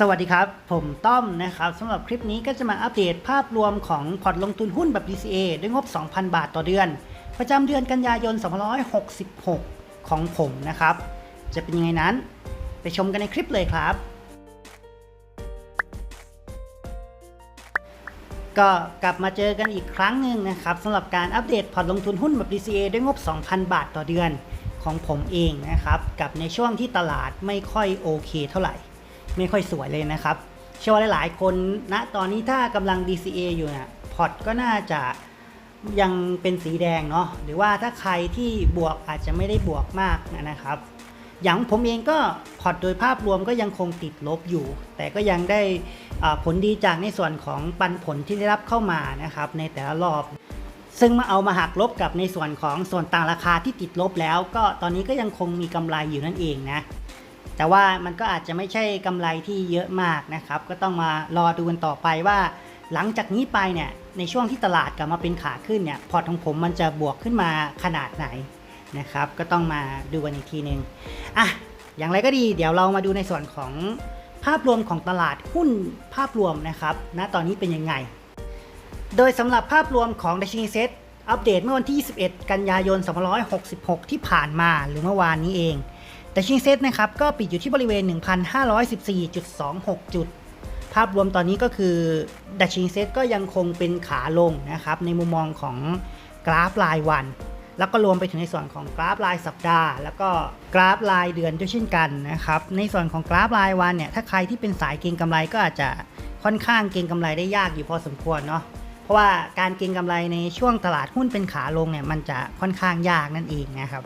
สวัสดีครับ ผมต้อมนะครับสำหรับคลิปนี้ก็จะมาอัปเดตภาพรวมของพอร์ตลงทุนหุ้นแบบ DCA ด้วยงบ 2,000 บาทต่อเดือน ประจำเดือนกันยายน 2566 ของผมนะครับ จะเป็นยังไงนั้น ไปชมกันในคลิปเลยครับ ก็กลับมาเจอกันอีกครั้งหนึ่งนะครับสำหรับการอัปเดตพอร์ตลงทุนหุ้นแบบ DCA ด้วยงบ 2,000 บาทต่อเดือนของผมเองนะครับกับในช่วงที่ตลาดไม่ค่อยโอเคเท่าไหร่ ไม่ค่อยสวยเลยนะครับ เชื่อว่าหลาย ๆ คนณตอนนี้ถ้ากำลัง DCA อยู่นะพอร์ตก็น่าจะยังเป็นสีแดงเนาะหรือว่าถ้าใครที่บวกอาจจะไม่ได้บวกมากนะครับ อย่างผมเองก็พอร์ตโดยภาพรวมก็ยังคงติดลบอยู่ แต่ก็ยังได้ผลดีจากในส่วนของปันผลที่ได้รับเข้ามานะครับในแต่ละรอบ ซึ่งมาเอามาหักลบกับในส่วนของส่วนต่างราคาที่ติดลบแล้ว ก็ตอนนี้ก็ยังคงมีกำไรอยู่นั่นเองนะ แต่ว่ามันก็อาจจะไม่ใช่กำไรที่เยอะมากนะครับ ก็ต้องมารอดูกันต่อไปว่า หลังจากนี้ไปเนี่ยในช่วงที่ตลาดกลับมาเป็นขาขึ้นเนี่ยพอร์ตของผมมันจะบวกขึ้นมาขนาดไหนนะครับ ก็ต้องมาดูกันอีกทีหนึ่งอะอย่างไรก็ดี เดี๋ยวเรามาดูในส่วนของภาพรวมของตลาดหุ้นภาพรวมนะครับณตอนนี้เป็นยังไง โดยสำหรับภาพรวมของดัชนีเซ็ตอัปเดตเมื่อวันที่ 21 กันยายน 2566 ที่ผ่านมาหรือเมื่อวานนี้เอง ดัชนีเซตนะครับก็ปิดอยู่ที่บริเวณ 1,514.26 จุด ภาพรวมตอนนี้ก็คือดัชนีเซตก็ยังคงเป็นขาลงนะครับในมุมมองของกราฟรายวัน แล้วก็รวมไปถึงในส่วนของกราฟรายสัปดาห์ แล้วก็กราฟรายเดือนด้วยเช่นกันนะครับในส่วนของกราฟรายวันเนี่ยถ้าใครที่เป็นสายเก็งกำไรก็อาจจะค่อนข้างเก็งกำไรได้ยากอยู่พอสมควรเนาะเพราะว่าการเก็งกำไรในช่วงตลาดหุ้นเป็นขาลงเนี่ยมันจะค่อนข้างยากนั่นเองนะครับ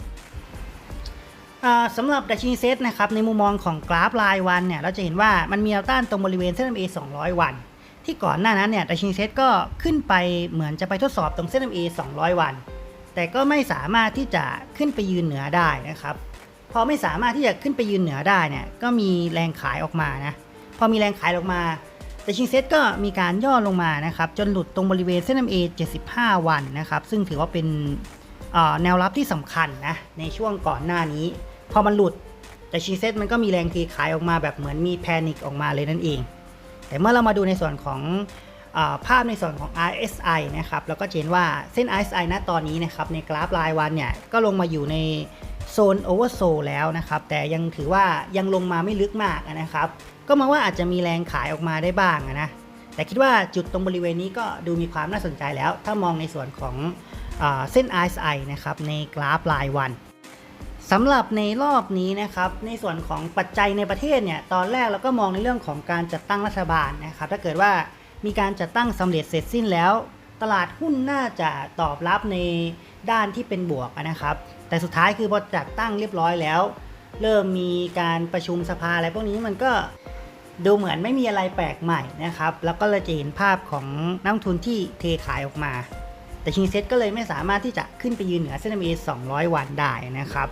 สำหรับดัชนีเซตนะครับในมุมมองของกราฟรายวันเนี่ยเราจะเห็นว่ามันมีแนวต้านตรงบริเวณเส้น MA 200 วัน ที่ก่อนหน้านั้นเนี่ยดัชนีเซตก็ขึ้นไปเหมือนจะไปทดสอบตรงเส้น MA 200 วัน แต่ก็ไม่สามารถที่จะขึ้นไปยืนเหนือได้นะครับพอไม่สามารถที่จะขึ้นไปยืนเหนือได้เนี่ยก็มีแรงขายออกมานะพอมีแรงขายออกมาดัชนีเซตก็มีการย่อลงมานะครับจนหลุดตรงบริเวณเส้น MA 75 วันนะครับซึ่งถือว่าเป็นแนวรับที่สำคัญนะในช่วงก่อนหน้านี้ พอมันหลุด แต่ชีเซ็ตมันก็มีแรงทีขายออกมาแบบเหมือนมีแพนิคออกมาเลยนั่นเอง แต่เมื่อเรามาดูในส่วนของอภาพในส่วนของ RSI นะครับเราก็เห็นว่าเส้น RSI ณตอนนี้นะครับในกราฟรายวันเนี่ยก็ลงมาอยู่ในโซนโอเวอร์โซแล้วนะครับ แต่ยังถือว่ายังลงมาไม่ลึกมากนะครับ ก็มองว่าอาจจะมีแรงขายออกมาได้บ้างนะแต่คิดว่าจุดตรงบริเวณนี้ก็ดูมีความน่าสนใจแล้ว ถ้ามองในส่วนของอเส้น RSI นะครับในกราฟรายวัน สำหรับในรอบนี้นะครับในส่วนของปัจจัยในประเทศเนี่ยตอนแรกเราก็มองในเรื่องของการจัดตั้งรัฐบาลนะครับถ้าเกิดว่ามีการจัดตั้งสำเร็จเสร็จสิ้นแล้ว ตลาดหุ้นน่าจะตอบรับในด้านที่เป็นบวกนะครับ แต่สุดท้ายคือพอจัดตั้งเรียบร้อยแล้ว เริ่มมีการประชุมสภาอะไรพวกนี้มันก็ดูเหมือนไม่มีอะไรแปลกใหม่นะครับ แล้วก็เลยจะเห็นภาพของนักทุนที่เทขายออกมา แต่ชิงเซ็ตก็เลยไม่สามารถที่จะขึ้นไปยืนเหนือเส้น MA 200 วันได้นะครับ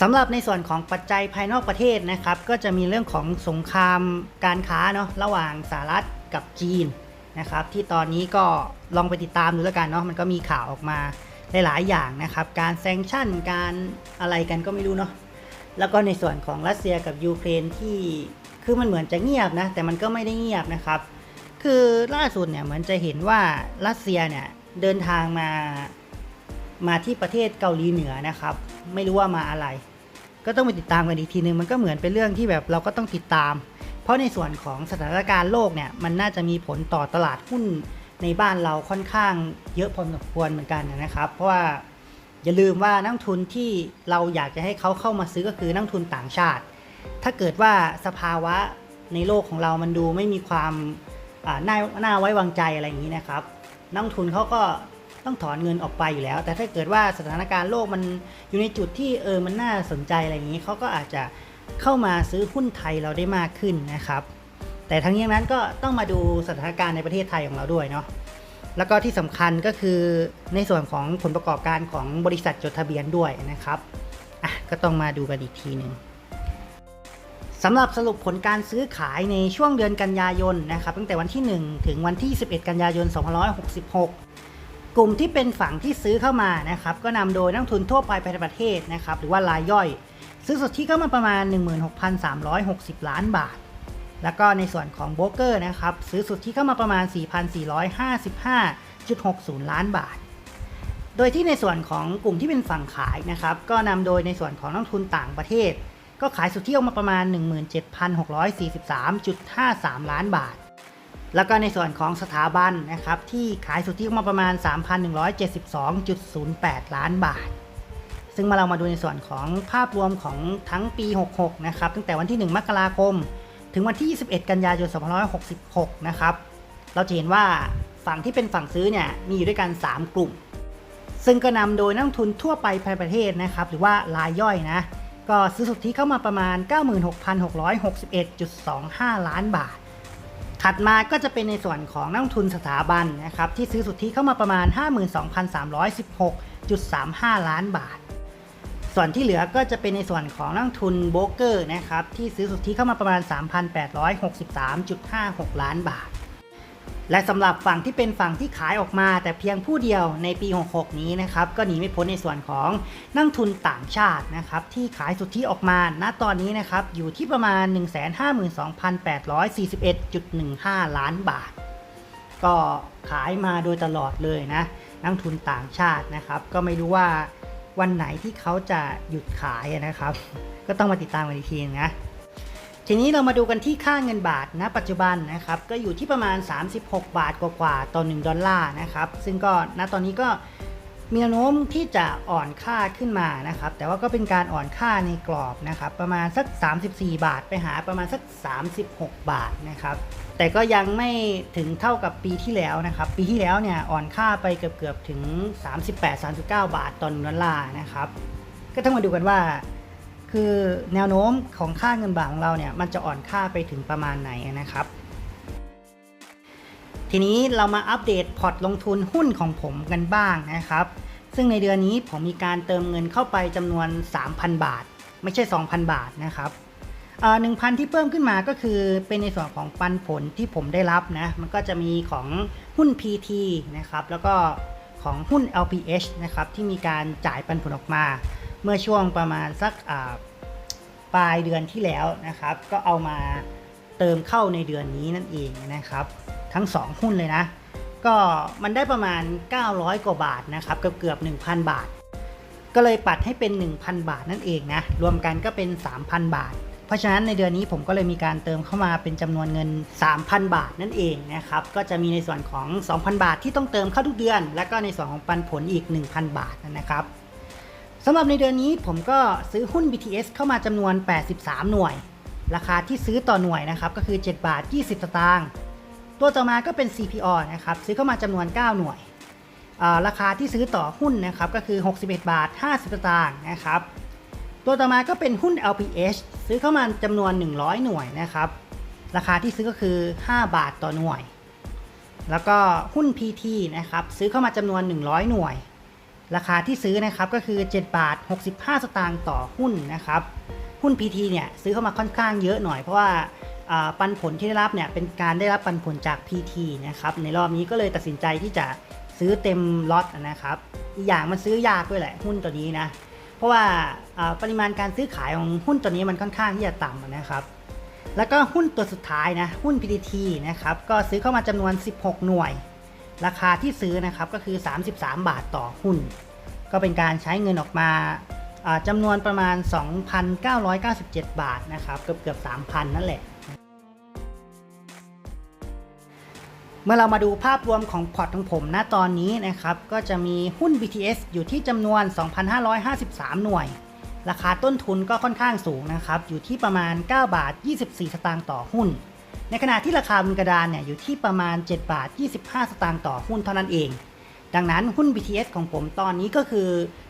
สำหรับในส่วนของปัจจัยภายนอกประเทศนะครับ ก็จะมีเรื่องของสงครามการค้าเนาะระหว่างสหรัฐกับจีนนะครับที่ตอนนี้ก็ลองไปติดตามดูแล้วกันเนาะมันก็มีข่าวออกมาหลาย ๆ อย่างนะครับ การแซงชั่นการอะไรกันก็ไม่รู้เนาะแล้วก็ในส่วนของรัสเซียกับยูเครนที่คือมันเหมือนจะเงียบนะแต่มันก็ไม่ได้เงียบนะครับ คือล่าสุดเนี่ยเหมือนจะเห็นว่ารัสเซียเนี่ยเดินทางมา มาที่ประเทศเกาหลีเหนือนะครับ ไม่รู้ว่ามาอะไร ก็ต้องไปติดตามกันอีกทีนึงมันก็เหมือนเป็นเรื่องที่แบบเราก็ต้องติดตาม เพราะในส่วนของสถานการณ์โลกเนี่ยมันน่าจะมีผลต่อตลาดหุ้นในบ้านเราค่อนข้างเยอะพอสมควรเหมือนกันนะครับ เพราะว่าอย่าลืมว่านักทุนที่เราอยากจะให้เขาเข้ามาซื้อก็คือนักทุนต่างชาติ ถ้าเกิดว่าสภาวะในโลกของเรามันดูไม่มีความน่าน่าไว้วางใจอะไรอย่างนี้นะครับ นักทุนเขาก็ ต้องถอนเงินออกไปอยู่แล้ว แต่ถ้าเกิดว่าสถานการณ์โลกมันอยู่ในจุดที่เออมันน่าสนใจอะไรอย่างนี้เขาก็อาจจะเข้ามาซื้อหุ้นไทยเราได้มากขึ้นนะครับ แต่ทั้งนี้ทั้งนั้นก็ต้องมาดูสถานการณ์ในประเทศไทยของเราด้วยเนาะแล้วก็ที่สำคัญก็คือในส่วนของผลประกอบการของบริษัทจดทะเบียนด้วยนะครับอะก็ต้องมาดูกันอีกทีหนึ่งสำหรับสรุปผลการซื้อขายในช่วงเดือนกันยายนนะครับตั้งแต่วันที่ 1 ถึงวันที่ 11 กันยายน 2566 กลุ่มที่เป็นฝั่งที่ซื้อเข้ามานะครับก็นำโดยนักทุนทั่วไปภายในประเทศนะครับหรือว่ารายย่อย ซื้อสุทธิเข้ามาประมาณ 16,360 ล้านบาท แล้วก็ในส่วนของโบรกเกอร์นะครับซื้อสุทธิเข้ามาประมาณ 4,455.60 ล้านบาท โดยที่ในส่วนของกลุ่มที่เป็นฝั่งขายนะครับก็นำโดยในส่วนของนักทุนต่างประเทศ ก็ขายสุทธิออกมาประมาณ 17,643.53 ล้านบาท แล้วก็ในส่วนของสถาบันนะครับที่ขายสุทธิออกมาประมาณ 3,172.08 ล้านบาท ซึ่งมาเรามาดูในส่วนของภาพรวมของทั้งปี 66 นะครับ ตั้งแต่วันที่ 1 มกราคม ถึงวันที่ 21 กันยายน 2566 นะครับ เราจะเห็นว่าฝั่งที่เป็นฝั่งซื้อเนี่ยมีอยู่ด้วยกัน 3 กลุ่ม ซึ่งก็นำโดยนักลงทุนทั่วไปภายในประเทศนะครับ หรือว่ารายย่อยนะ ก็ซื้อสุทธิเข้ามาประมาณ 96,661.25 ล้านบาท ถัดมาก็จะเป็นในส่วนของนักทุนสถาบันนะครับที่ซื้อสุทธิเข้ามาประมาณ 52,316.35 ล้านบาท ส่วนที่เหลือก็จะเป็นในส่วนของนักทุนโบรกเกอร์นะครับที่ซื้อสุทธิเข้ามาประมาณ 3,863.56 ล้านบาท และสำหรับฝั่งที่เป็นฝั่งที่ขายออกมาแต่เพียงผู้เดียวในปี 66 นี้นะครับก็หนีไม่พ้นในส่วนของนักทุนต่างชาตินะครับที่ขายสุทธิออกมา ณตอนนี้นะครับอยู่ที่ประมาณ 152,841.15 ล้านบาท ก็ขายมาโดยตลอดเลยนะนักทุนต่างชาตินะครับ ก็ไม่รู้ว่าวันไหนที่เขาจะหยุดขายนะครับ ก็ต้องมาติดตามกันอีกทีนะ ทีนี้เรามาดูกันที่ค่าเงินบาทณปัจจุบันนะครับก็อยู่ที่ประมาณ 36 บาทกว่าๆต่อ 1 ดอลลาร์นะครับซึ่งก็ณตอนนี้ก็มีแนวโน้มที่จะอ่อนค่าขึ้นมานะครับแต่ว่าก็เป็นการอ่อนค่าในกรอบนะครับประมาณสัก 34 บาทไปหาประมาณสัก 36 บาทนะครับแต่ก็ยังไม่ถึงเท่ากับปีที่แล้วนะครับปีที่แล้วเนี่ยอ่อนค่าไปเกือบๆถึง 38-39 บาทต่อ1ดอลลาร์นะครับก็ต้องมาดูกันว่า คือแนวโน้มของค่าเงินบาทของเราเนี่ยมันจะอ่อนค่าไปถึงประมาณไหนนะครับ ทีนี้เรามาอัปเดตพอร์ตลงทุนหุ้นของผมกันบ้างนะครับ ซึ่งในเดือนนี้ผมมีการเติมเงินเข้าไปจำนวน 3,000 บาท ไม่ใช่ 2,000 บาทนะครับหนึ่งพันที่เพิ่มขึ้นมาก็คือเป็นในส่วนของปันผลที่ผมได้รับนะ มันก็จะมีของหุ้น PT นะครับ แล้วก็ของหุ้น LPH นะครับ ที่มีการจ่ายปันผลออกมา เมื่อช่วงประมาณสักปลายเดือนที่แล้วนะครับ ก็เอามาเติมเข้าในเดือนนี้นั่นเองนะครับ ทั้ง 2 หุ้นเลยนะ ก็มันได้ประมาณ 900 กว่าบาทนะครับ เกือบเกือบ 1,000 บาท ก็เลยปัดให้เป็น 1,000 บาทนั่นเองนะ รวมกันก็เป็น 3,000 บาท เพราะฉะนั้นในเดือนนี้ผมก็เลยมีการเติมเข้ามาเป็นจำนวนเงิน 3,000 บาทนั่นเองนะครับ ก็จะมีในส่วนของ 2,000 บาทที่ต้องเติมเข้าทุกเดือน แล้วก็ในส่วนของปันผลอีก 1,000 บาทนะครับ สำหรับในเดือนนี้ผมก็ซื้อหุ้น BTS เข้ามาจำนวน 83 หน่วย ราคาที่ซื้อต่อหน่วยนะครับก็คือ 7 บาท 20 สตางค์ตัวต่อมาก็เป็น CPO นะครับซื้อเข้ามาจำนวน 9 หน่วย ราคาที่ซื้อต่อหุ้นนะครับก็คือ 61 บาท 50 สตางค์นะครับตัวต่อมาก็เป็นหุ้น LPH ซื้อเข้ามาจำนวน 100 หน่วยนะครับราคาที่ซื้อก็คือ 5 บาทต่อหน่วย แล้วก็หุ้น PT นะครับซื้อเข้ามาจำนวน 100 หน่วย ราคาที่ซื้อนะครับก็คือ 7 บาท 65 สตางค์ต่อหุ้นนะครับ หุ้น PT เนี่ยซื้อเข้ามาค่อนข้างเยอะหน่อยเพราะว่าปันผลที่ได้รับเนี่ยเป็นการได้รับปันผลจาก PT นะครับในรอบนี้ก็เลยตัดสินใจที่จะซื้อเต็มล็อตนะครับอีกอย่างมันซื้อยากด้วยแหละหุ้นตัวนี้นะเพราะว่าปริมาณการซื้อขายของหุ้นตัวนี้มันค่อนข้างที่จะต่ำนะครับ แล้วก็หุ้นตัวสุดท้ายนะหุ้น PTT นะครับก็ซื้อเข้ามาจำนวน 16 หน่วย ราคาที่ซื้อนะครับก็คือ 33 บาทต่อหุ้น ก็เป็นการใช้เงินออกมาจำนวนประมาณ 2,997 บาทนะครับเกือบเกือบ3,000 นั่นแหละ เมื่อเรามาดูภาพรวมของพอร์ตของผมณตอนนี้นะครับ ก็จะมีหุ้น BTS อยู่ที่จำนวน 2,553 หน่วย ราคาต้นทุนก็ค่อนข้างสูงนะครับ อยู่ที่ประมาณ 9 บาท 24 สตางค์ต่อหุ้น ในขณะที่ราคาบนกระดานเนี่ยอยู่ที่ประมาณ 7 บาท 25 สตางค์ต่อหุ้นเท่านั้นเอง ดังนั้นหุ้น BTS ของผมตอนนี้ก็คือ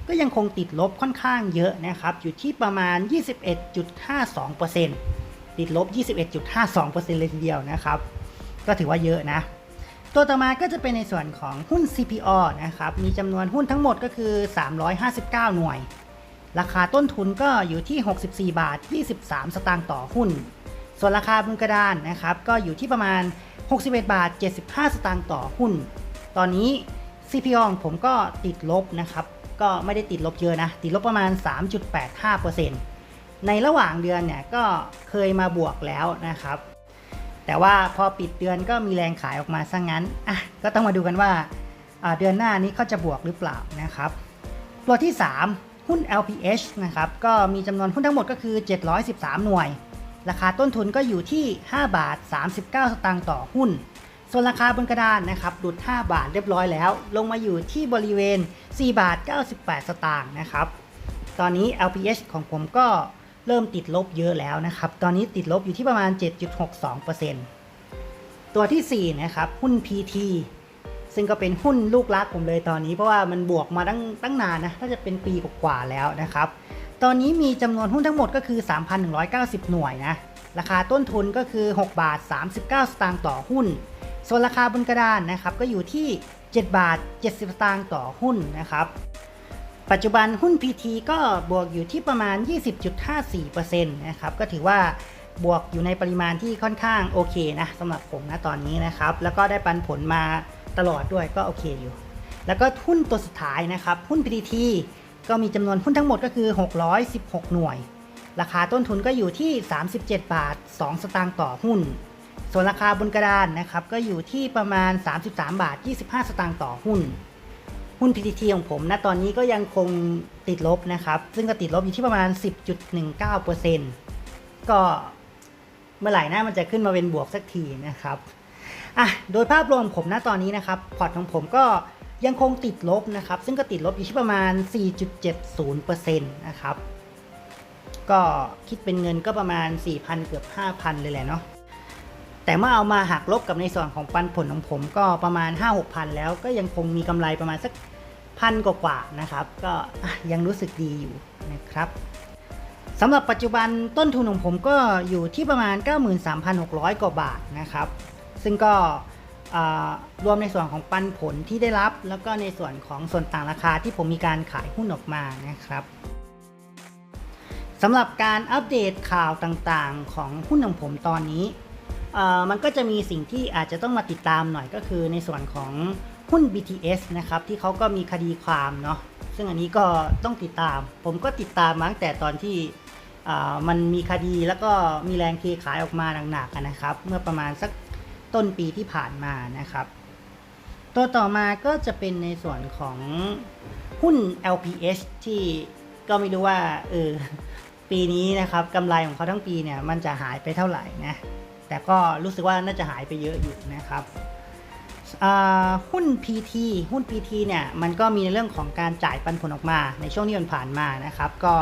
ก็ยังคงติดลบค่อนข้างเยอะนะครับ อยู่ที่ประมาณ 21.52%ติดลบ 21.52%เลยทีเดียวนะครับ ก็ถือว่าเยอะนะ ตัวต่อมาก็จะเป็นในส่วนของหุ้น CPO นะครับ มีจำนวนหุ้นทั้งหมดก็คือ 359 หน่วย ราคาต้นทุนก็อยู่ที่ 64 บาท 23 สตางค์ต่อหุ้น ส่วนราคาบนกระดานนะครับ ก็อยู่ที่ประมาณ 61 บาท 75 สตางค์ต่อหุ้น ตอนนี้ CPO ของผมก็ติดลบนะครับ ก็ไม่ได้ติดลบเยอะนะ ติดลบประมาณ 3.85%ในระหว่างเดือนเนี่ยก็เคยมาบวกแล้วนะครับ แต่ว่าพอปิดเดือนก็มีแรงขายออกมาซะงั้นอะก็ต้องมาดูกันว่าอ่าเดือนหน้านี้เขาจะบวกหรือเปล่านะครับ ตัวที่ 3 หุ้น LPH นะครับ ก็มีจำนวนหุ้นทั้งหมดก็คือ 713 หน่วย ราคาต้นทุนก็อยู่ที่ 5 บาท 39 สตางค์ต่อหุ้น ส่วนราคาบนกระดานนะครับหลุด 5 บาทเรียบร้อยแล้ว ลงมาอยู่ที่บริเวณ 4 บาท 98 สตางค์นะครับ ตอนนี้ LPH ของผมก็เริ่มติดลบเยอะแล้วนะครับ ตอนนี้ติดลบอยู่ที่ประมาณ 7.62%ตัวทีสี่ 4 นะครับ หุ้น PT ซึ่งก็เป็นหุ้นลูกรักผมเลยตอนนี้เพราะว่ามันบวกมาตั้งตั้งนานนะน่าจะเป็นปีกว่าแล้วนะครับ ตอนนี้มีจำนวนหุ้นทั้งหมดก็คือ 3,190 หน่วยนะ ราคาต้นทุนก็คือ 6 บาท 39 สตางค์ต่อหุ้น ส่วนราคาบนกระดานนะครับก็อยู่ที่ 7 บาท 70สตางค์ต่อหุ้นนะครับปัจจุบันหุ้น PT ก็บวกอยู่ที่ประมาณ 20.54%นะครับก็ถือว่าบวกอยู่ในปริมาณที่ค่อนข้างโอเคนะสำหรับผมนะตอนนี้นะครับ แล้วก็ได้ปันผลมาตลอดด้วยก็โอเคอยู่ แล้วก็หุ้นตัวสุดท้ายนะครับ หุ้น PTT ก็มีจำนวนหุ้นทั้งหมดก็คือ 616 หน่วย ราคาต้นทุนก็อยู่ที่ 37 บาท 2 สตางค์ต่อหุ้น ส่วนราคาบนกระดานนะครับก็อยู่ที่ประมาณ 33 บาท 25 สตางค์ต่อหุ้น หุ้น PTT ของผมนะตอนนี้ก็ยังคงติดลบนะครับ ซึ่งก็ติดลบอยู่ที่ประมาณ 10.19%ก็เมื่อไหร่นะมันจะขึ้นมาเป็นบวกสักทีนะครับอะโดยภาพรวมผมนะตอนนี้นะครับพอร์ตของผมก็ยังคงติดลบนะครับ ซึ่งก็ติดลบอยู่ที่ประมาณ 4.70%นะครับก็คิดเป็นเงินก็ประมาณ 4,000 เกือบ 5,000 เลยแหละเนาะ แต่เมื่อเอามาหักลบกับในส่วนของปันผลของผมก็ประมาณ 5-6,000แล้วก็ยังคงมีกำไรประมาณสักพันกว่าๆนะครับ ก็ยังรู้สึกดีอยู่นะครับสำหรับปัจจุบันต้นทุนของผมก็อยู่ที่ประมาณ 93,600 กว่าบาทนะครับ ซึ่งก็รวมในส่วนของปันผลที่ได้รับ แล้วก็ในส่วนของส่วนต่างราคาที่ผมมีการขายหุ้นออกมานะครับสำหรับการอัปเดตข่าวต่างๆ ของหุ้นของผมตอนนี้ มันก็จะมีสิ่งที่อาจจะต้องมาติดตามหน่อยก็คือในส่วนของหุ้น BTS นะครับที่เขาก็มีคดีความเนาะซึ่งอันนี้ก็ต้องติดตาม ผมก็ติดตามมาตั้งแต่ตอนที่มันมีคดีแล้วก็มีแรงเทขายออกมาหนักๆนะครับ เมื่อประมาณสักต้นปีที่ผ่านมานะครับ ตัวต่อมาก็จะเป็นในส่วนของหุ้น LPH ที่ก็ไม่รู้ว่าเออปีนี้นะครับกำไรของเขาทั้งปีเนี่ยมันจะหายไปเท่าไหร่นะ แต่ก็รู้สึกว่าน่าจะหายไปเยอะอยู่นะครับหุ้น PT หุ้น PT เนี่ยมันก็มีในเรื่องของการจ่ายปันผลออกมาในช่วงที่ผ่านมานะครับ ก็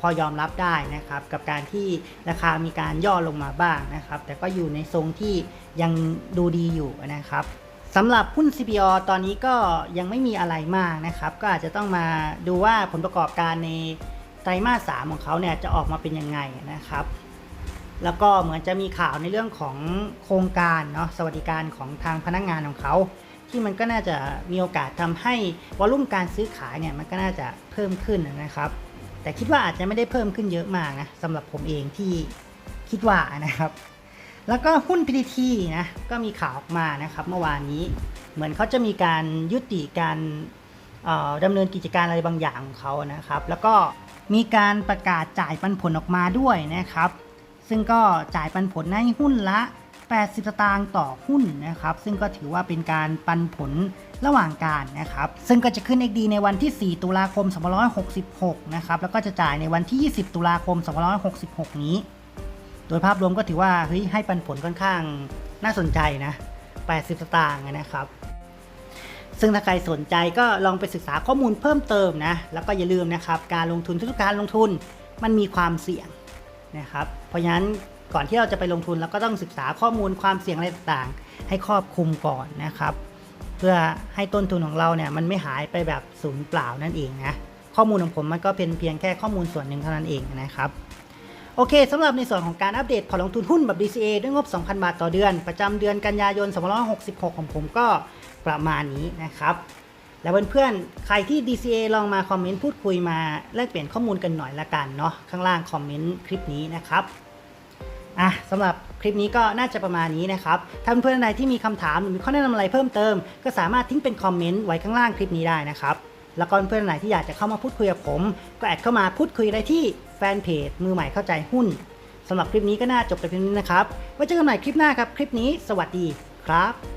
พอยอมรับได้นะครับ กับการที่ราคามีการย่อลงมาบ้างนะครับ แต่ก็อยู่ในทรงที่ยังดูดีอยู่นะครับสำหรับหุ้น CPO ตอนนี้ก็ยังไม่มีอะไรมากนะครับ ก็อาจจะต้องมาดูว่าผลประกอบการในไตรมาส3ของเขาเนี่ยจะออกมาเป็นยังไงนะครับ แล้วก็เหมือนจะมีข่าวในเรื่องของโครงการเนาะสวัสดิการของทางพนักงานของเขาที่มันก็น่าจะมีโอกาสทำให้วอลุ่มการซื้อขายเนี่ยมันก็น่าจะเพิ่มขึ้นนะครับ แต่คิดว่าอาจจะไม่ได้เพิ่มขึ้นเยอะมากนะสำหรับผมเองที่คิดว่านะครับ แล้วก็หุ้น PTT นะก็มีข่าวออกมานะครับเมื่อวานนี้เหมือนเขาจะมีการยุติการเอ่อดำเนินกิจการอะไรบางอย่างของเขานะครับ แล้วก็มีการประกาศจ่ายปันผลออกมาด้วยนะครับ ซึ่งก็จ่ายปันผลให้หุ้นละ 80 สตางค์ต่อหุ้นนะครับ ซึ่งก็ถือว่าเป็นการปันผลระหว่างการนะครับ ซึ่งก็จะขึ้น XD ในวันที่ 4 ตุลาคม 2566 นะครับ แล้วก็จะจ่ายในวันที่ 20 ตุลาคม 2566 นี้ โดยภาพรวมก็ถือว่าเฮ้ยให้ปันผลค่อนข้างน่าสนใจนะ 80 สตางค์นะครับซึ่งถ้าใครสนใจก็ลองไปศึกษาข้อมูลเพิ่มเติมนะ แล้วก็อย่าลืมนะครับ การลงทุนทุกการลงทุนมันมีความเสี่ยง นะครับเพราะฉะนั้นก่อนที่เราจะไปลงทุนเราก็ต้องศึกษาข้อมูลความเสี่ยงอะไรต่างๆ ให้ครอบคลุมก่อนนะครับ เพื่อให้ต้นทุนของเราเนี่ยมันไม่หายไปแบบศูนย์เปล่านั่นเองนะข้อมูลของผมมันก็เป็นเพียงแค่ข้อมูลส่วนหนึ่งเท่านั้นเองนะครับโอเคสำหรับในส่วนของการอัปเดตพอร์ตลงทุนหุ้นแบบ DCA ด้วยงบ 2,000 บาทต่อเดือน ประจำเดือนกันยายน 2566 ของผมก็ประมาณนี้นะครับ แล้วเพื่อนๆ ใครที่ DCA ลองมาคอมเมนต์พูดคุยมาแลกเปลี่ยนข้อมูลกันหน่อยละกันเนาะข้างล่างคอมเมนต์คลิปนี้นะครับอะสำหรับคลิปนี้ก็น่าจะประมาณนี้นะครับ ถ้าเพื่อนๆใดที่มีคำถามหรือมีข้อแนะนำอะไรเพิ่มเติม ก็สามารถทิ้งเป็นคอมเมนต์ไว้ข้างล่างคลิปนี้ได้นะครับ แล้วก็เพื่อนๆไหนที่อยากจะเข้ามาพูดคุยกับผม ก็แอดเข้ามาพูดคุยได้ที่แฟนเพจมือใหม่เข้าใจหุ้นสำหรับคลิปนี้ก็น่าจบแต่เพียงนี้นะครับ ไว้เจอกันใหม่คลิปหน้าครับ คลิปนี้ สวัสดีครับ